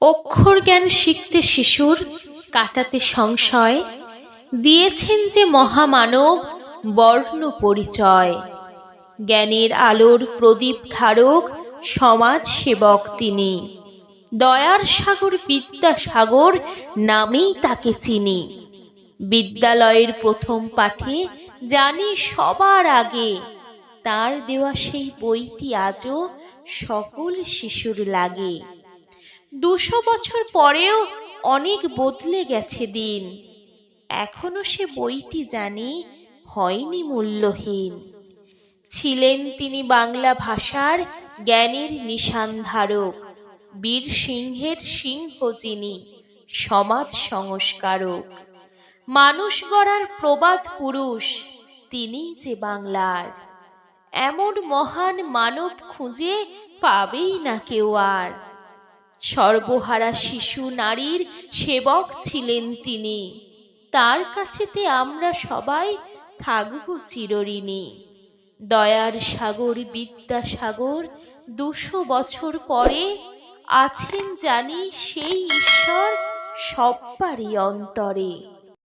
অক্ষর জ্ঞান শিখতে শিশুর, কাটাতে সংশয়, দিয়েছেন যে মহামানব বর্ণ পরিচয়। জ্ঞানের আলোর প্রদীপ ধারক, সমাজ সেবক তিনি। দয়ার সাগর বিদ্যাসাগর নামেই তাকে চিনি। বিদ্যালয়ের প্রথম পাঠে জানি সবার আগে। তার দেওয়া সেই বইটি আজও সকল শিশুর লাগে। দুশো বছর পরেও অনেক বদলে গেছে দিন। এখনও সে বইটি জানি, হয়নি মূল্যহীন। ছিলেন তিনি বাংলা ভাষার জ্ঞানের নিশান ধারক, বীর সিংহের সিংহ যিনি সমাজ সংস্কারক। মানুষ গড়ার প্রবাদ পুরুষ, তিনি যে বাংলার। এমন মহান মানব খুঁজে পাবেই না কেউ আর। সর্বহারা শিশু নারীর সেবক ছিলেন তিনি। তার কাছেতে আমরা সবাই থাকব চিরঋণী। দয়ার সাগর, বিদ্যাসাগর, দুশো বছর পরে আছেন জানি সেই ঈশ্বর সব্বারই অন্তরে।